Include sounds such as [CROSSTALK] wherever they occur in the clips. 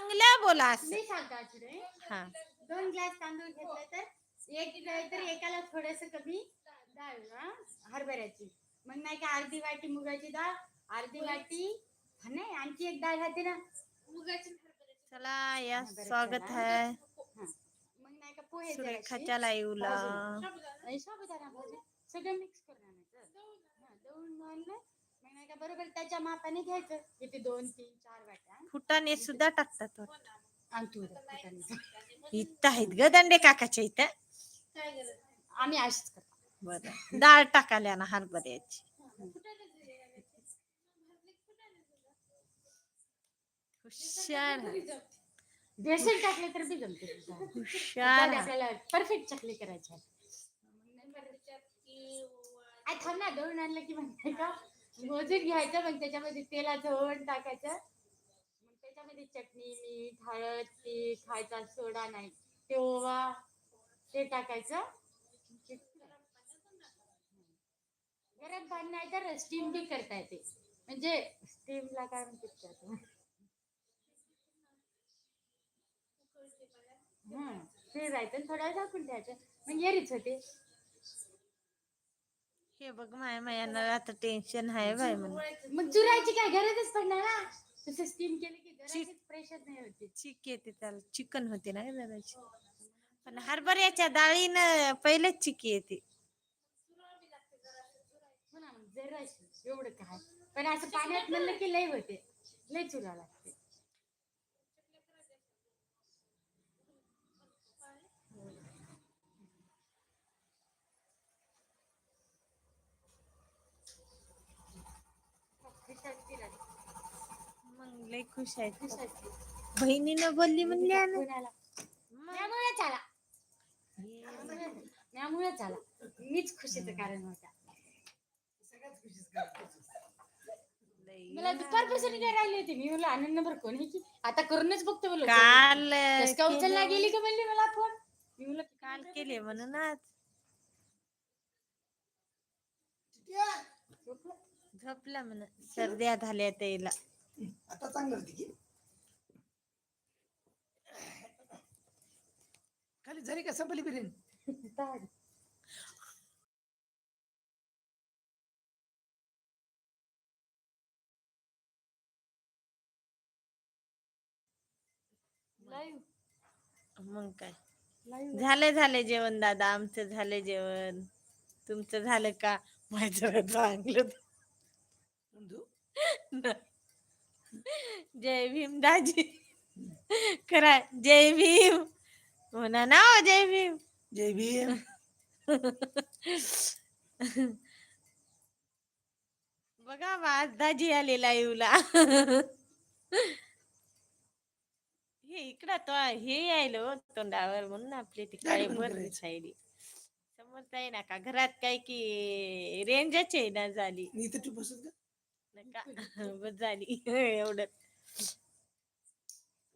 चांगल्या बोला असं. मी सांगतो हा. दोन ग्लास तांदूळ घेतले तर एक तर एकाला थोडस कमी डाळ हा, हरभऱ्याची. मग नाही का अर्धी वाटी मुगाची डाळ अर्धी वाटी हा, नाही आणखी एक डाळ राहते ना. मुगाची चला या स्वागत. आहे. हा. मग नाही का पोहे जराशे. सुरेखाच्या लाईव्हला आणि साबुदाणा भाजी. सगळं मिक्स करून आणायचं हा, दळून आणलं. मग नाही का बरोबर त्याच्या मापाने घ्यायचं किती दोन तीन चार वाट्या फुटाणे सुद्धा टाकतात वाटतं. फुटाण्याचं. इथं आहेत ग दंडे काकाच्या इथं आम्ही अशीच करतो बर डाळ टाकाल्या ना हरभऱ्याची हुशार आहे. बेसन टाकले तर बी जमते हुशार आहे. आपल्याला परफेक्ट चकली करायची आहे. आई थांब ना दळून आणलं की म्हणते का मोजून घ्यायचं मग त्याच्यामध्ये तेलाचं ओव्हन टाकायचं. मग त्याच्यामध्ये चटणी मीठ हळद ती खायचा सोडा नाही ते ओवा ते टाकायचं. गरम पाणी नाही तर स्टीम बी करता येते. म्हणजे स्टीमला काय म्हणतात त्यात? ते जायचं थोडा झाकून द्यायचं मग येरीच होते हे बघ माया मायांना आता टेन्शन आहे बाय म्हणून. मग चुरायची काय गरजच पडणार ना? तसं स्टीम केलं की जराशीच प्रेशर नाही होते चिक येते त्याला चिकन होते ना जराची पण हरभऱ्याच्या डाळीनं पहिलेच चिकी येते हो ना मग जराशी एवढं काय? पण असं पाण्यात म्हणलं की लय होते. लय चुरा लय खुश आहेत. बहिणीनं बोलली म्हणली त्यामुळेच आला. त्यामुळेच आला. मीच खुशीचं कारण होता मला दुपारपासून काय राहिली होती. मी म्हणलं आनंद नंबर कोण आहे की? आता करूनच बघतो बोललो. काल का उचलला गेली का म्हणली मला फोन? मी म्हणलं काल केले म्हणून आज झोपला? म्हण सर्द्या झाल्या त्याला. आता चांगलं होती की. खाली झाली का? संपली बिर्याणी. ताड. मग काय. झालं झालं जेवण दादा. आमचं झालं जेवण. तुमचं झालं का? माझं चांगलं. जय भीम दाजी. करा जय भीम. म्हणा ना हो, जय भीम. जय भीम. बघा आज दाजी आलेला येऊला हे इकडं तो हे यायलो तोंडावर म्हणून आपली ती काळी बंद बर. दिसायली समजता आहे ना का? घरात काय की रेंजच आहे ना झाली. मी इथं तू बसत नका. [LAUGHS] बस झाली. एवढं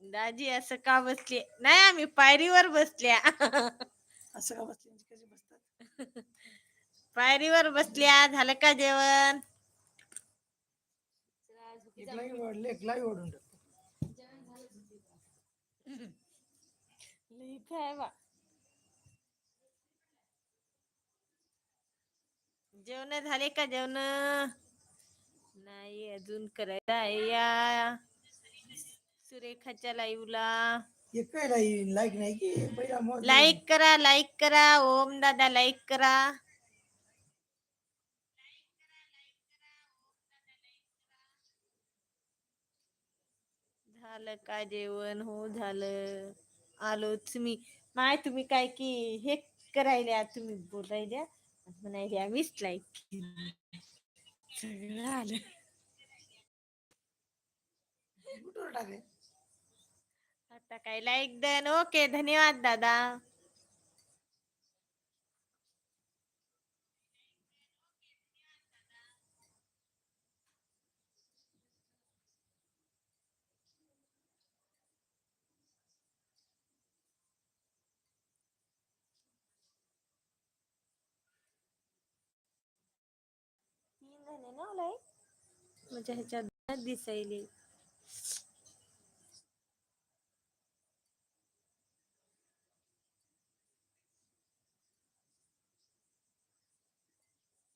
दाजी असं का बसले? नाही आम्ही पायरीवर बसल्या. [LAUGHS] असं का बसले? म्हणजे कसे बसतात? पायरीवर बसल्या. झालं का जेवण? [LAUGHS] जेवण झाले का जेवण? नाही अजून करायला आहे या. सुरेखाच्या लाईव्हला काय लाईव्ह लाईक नाही की पहिला मोर लाईक करा लाईक करा ओम दादा लाईक करा. झालं का जेवण? हो झालं. आलोच मी. माय तुम्ही काय की हे करायल्या तुम्ही बोलायल्या म्हणायल्या मीच लाईक सगळं आलं. कुठवर टाकले? आता काय लाईक दन ओके धन्यवाद दादा. तीन झाले ना लाईक म्हणजे ह्याच्यात दिसायली.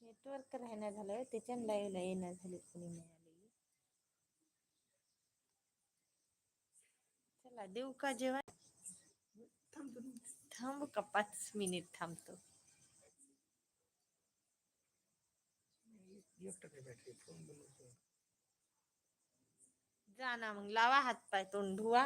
नेटवर्क राहिना झालं त्याच्यानं लाईव्हला येणार झाली कोणी नाही चला देऊ का जेवण? थांब का पाच मिनिट थांबतो. बॅटरी फोन जा ना मग लावा हात पाय तोंड धुवा.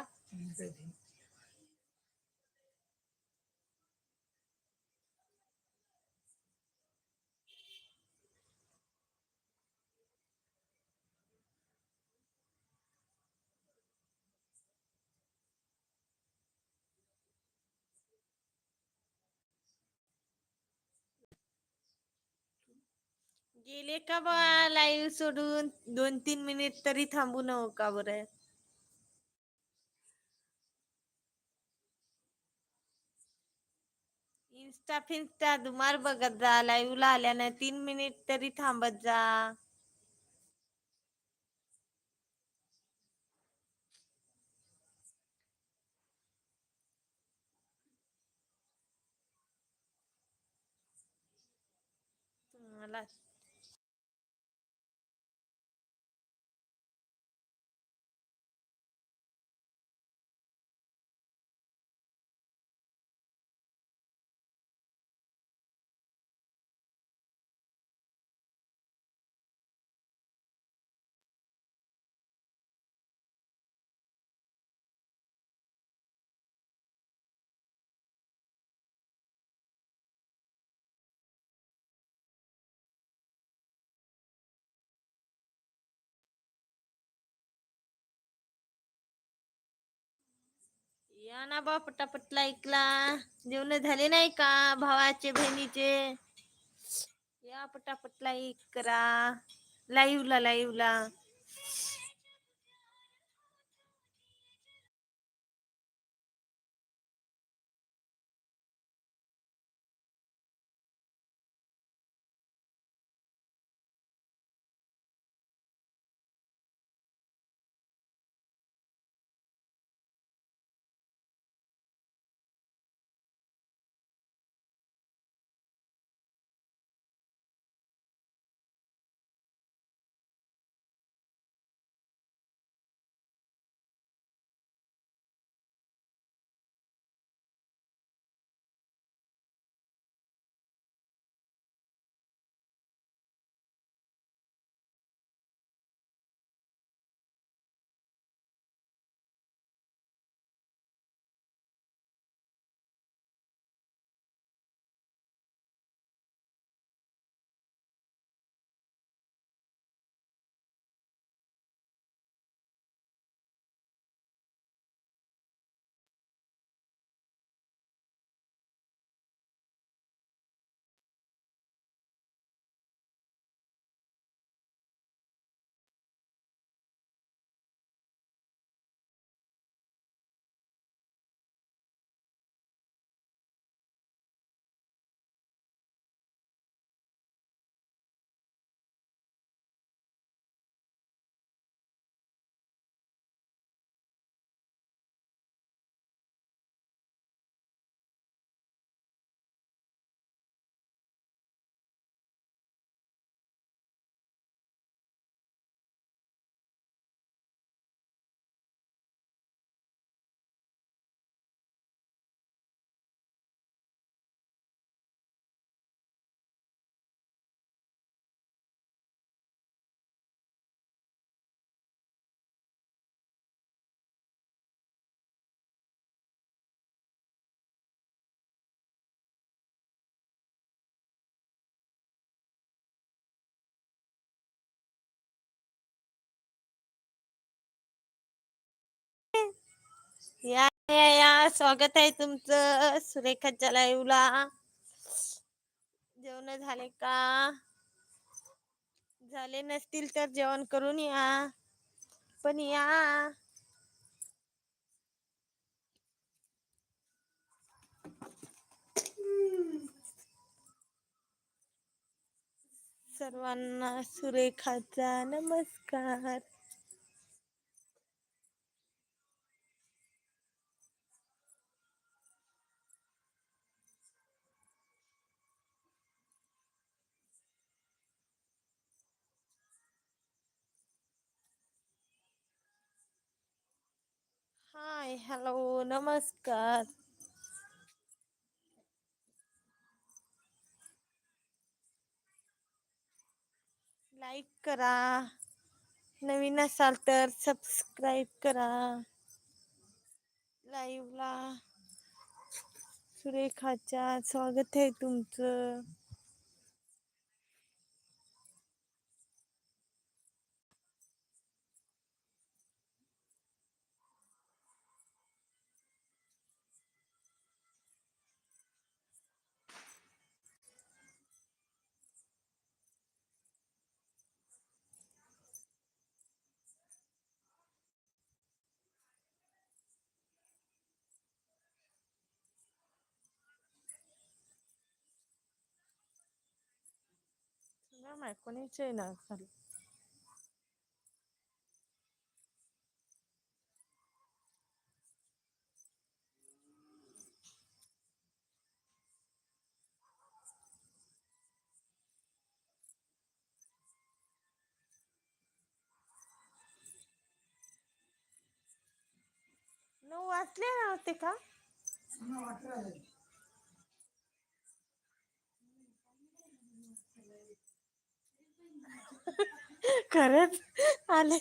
गेले का बा लाईव्ह सोडून? दोन तीन मिनिट तरी थांबू नको का बरं? इन्स्टा फिन्स्टा दुमार बघत जा लाईव्हला आल्यानं तीन मिनिट तरी थांबत जा. तुम्हाला या ना बा पटापट लाईकला. जेवण झाले नाही का? भावाचे बहिणीचे. या पटापट लाईक करा. लाईव्हला लाईव्हला या या या. स्वागत आहे तुमचं सुरेखाच्या लाईव्हला जेवण झाले का? झाले नसतील तर जेवण करून या. पण या. सर्वांना सुरेखाचा नमस्कार. हाय हॅलो नमस्कार. लाईक करा. नवीन असाल तर सबस्क्राईब करा. लाईव्हला सुरेखाच्या स्वागत आहे तुमचं. तुला माहीत कोणीच आहे ना खाली. नऊ वाजले नव्हते का? खरंच आले.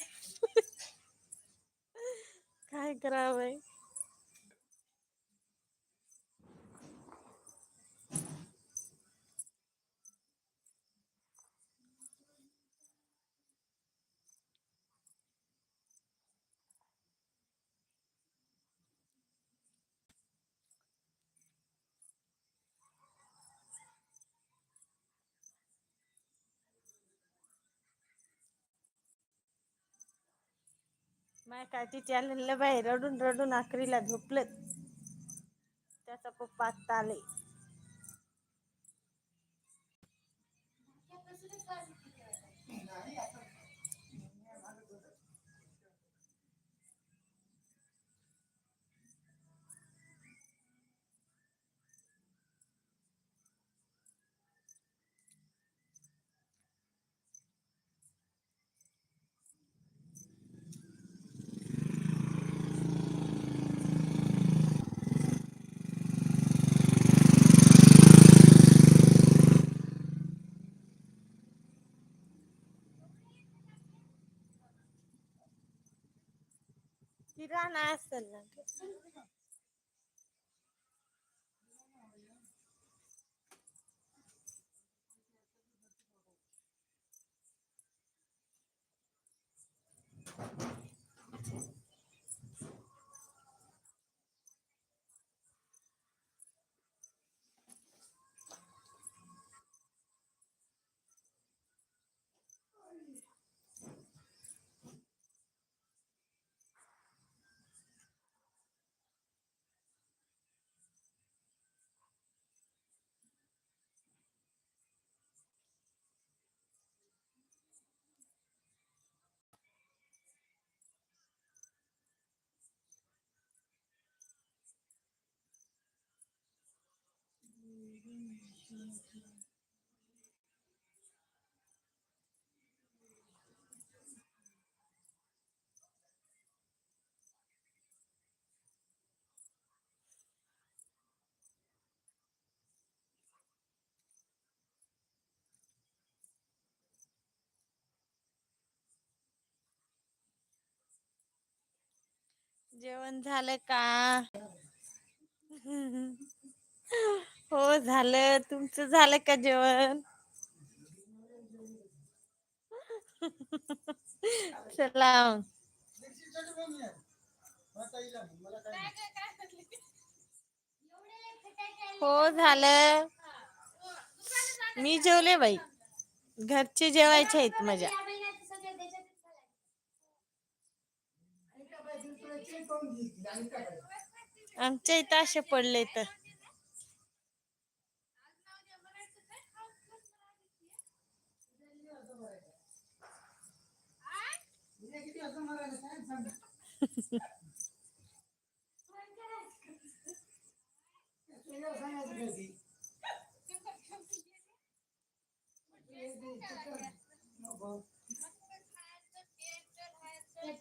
काय करावं माय काठी तिच्या आलेलं बाई रडून रडून आखरीला झोपलं. त्याचा पप्पा आत्ता आले. किराणा असेल जेवण झालं का? [LAUGHS] हो झालं. तुमचं झालं का जेवण? [LAUGHS] चला. हो झालं. मी जेवले बाई. घरचे जेवायचे आहेत माझ्या. आमच्या इथं असे पडले तर.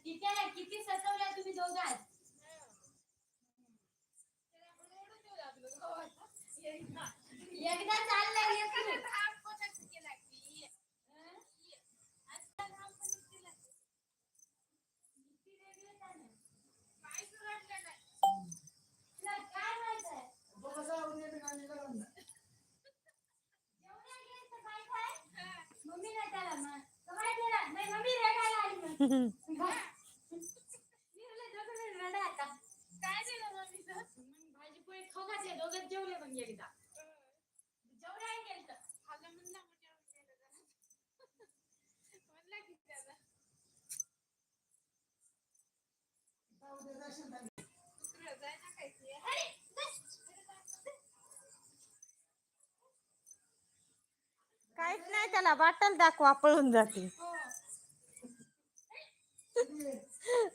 Kita lagi kita satu. काहीच नाही त्याला बाटल दाखवा पळून जाते.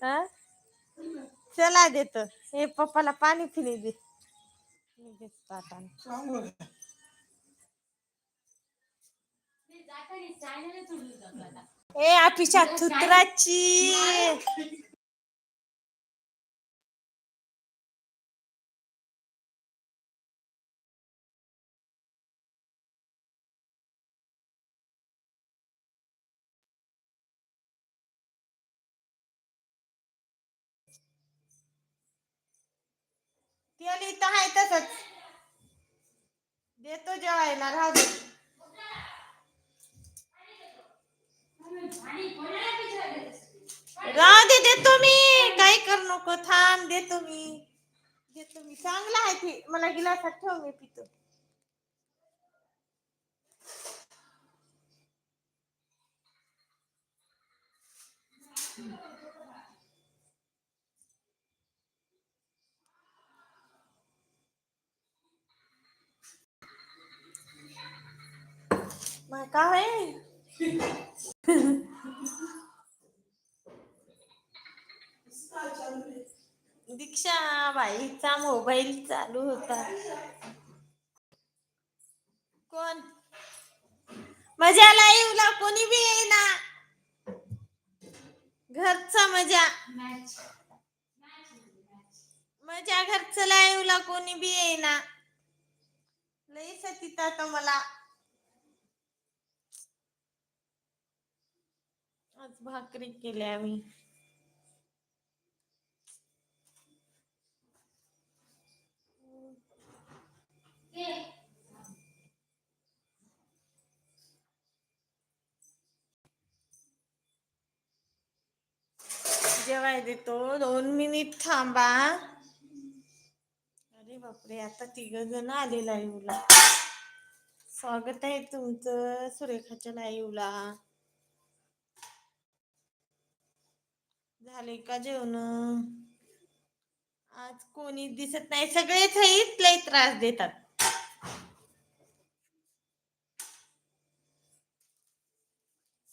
हा? चला देतो हे पप्पाला पाणी पिणे दे. ए आपिशा थुत्राची तेल आहे तसंच. देतो जेवायला राहू दे. राहू दे देतो मी. काही करू नको थांब देतो मी. देतो मी. चांगला आहे ते. मला गिलासात ठेव मी पितो. मग काय होय दीक्षा बाईचा मोबाईल चालू होता कोण मजा लाईव्हला कोणी बी येईना घरचा मजा मॅच. मजा घरचं लाईव्हला कोणी बी येईना लई सतीत आता मला आज भाकरी केल्या आम्ही. जेवाय देतो. दोन मिनिट थांबा. अरे बापरे आता तिघ जण आले लाईव्हला स्वागत आहे तुमचं सुरेखाच्या लाईव्हला झाले का जेवण? आज कोणी दिसत नाही. सगळेच आहेत लय त्रास देतात.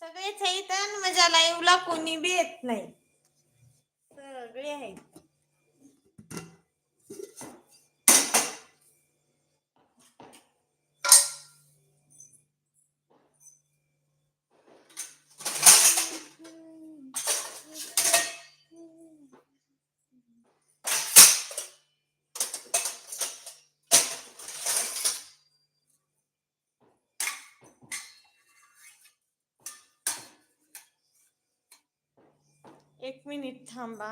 सगळेच आहेत आणि माझ्या लाईव्हला कोणी बी येत नाही. सगळे आहेत. एक मिनिट थांबा.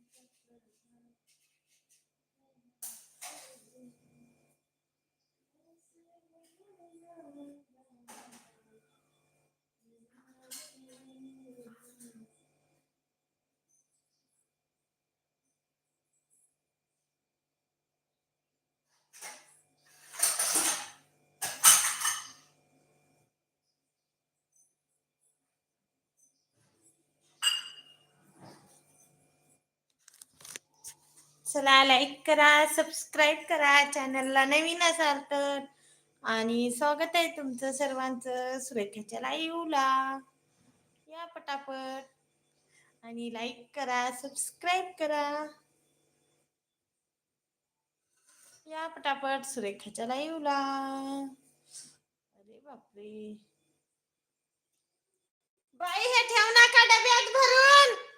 चला लाईक करा सबस्क्राईब करा चॅनलला नवीन असाल तर. आणि स्वागत आहे तुमचं सर्वांचं सुरेखाच्या लाईव्हला या पटापट. आणि लाईक करा सबस्क्राईब करा. या पटापट सुरेखाच्या लाईव्हला अरे बापरे. बाई हे ठेव नका डब्यात भरून?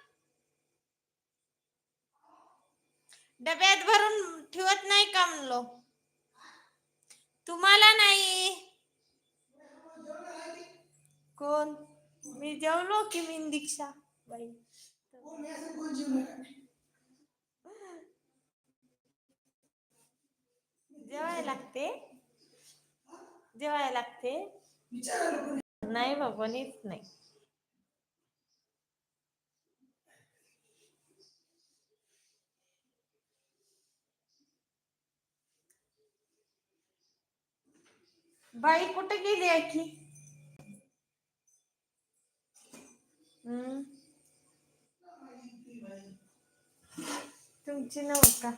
डब्यात भरून ठेवत नाही का म्हणलो? तुम्हाला नाही. कोण? मी जेवलो की मी दीक्षा? बाई. जेवायला लागते? जेवायला लागते? नाही बाबा नीच नाही. बाई कुठे गेली आहे की हम्म. तुमची नव्हता.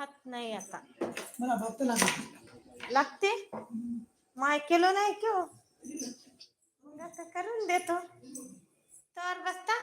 भात नाही आता. मला लागत. लागते? माय केलो नाही क्यों मग आता करून देतो. तर बसता?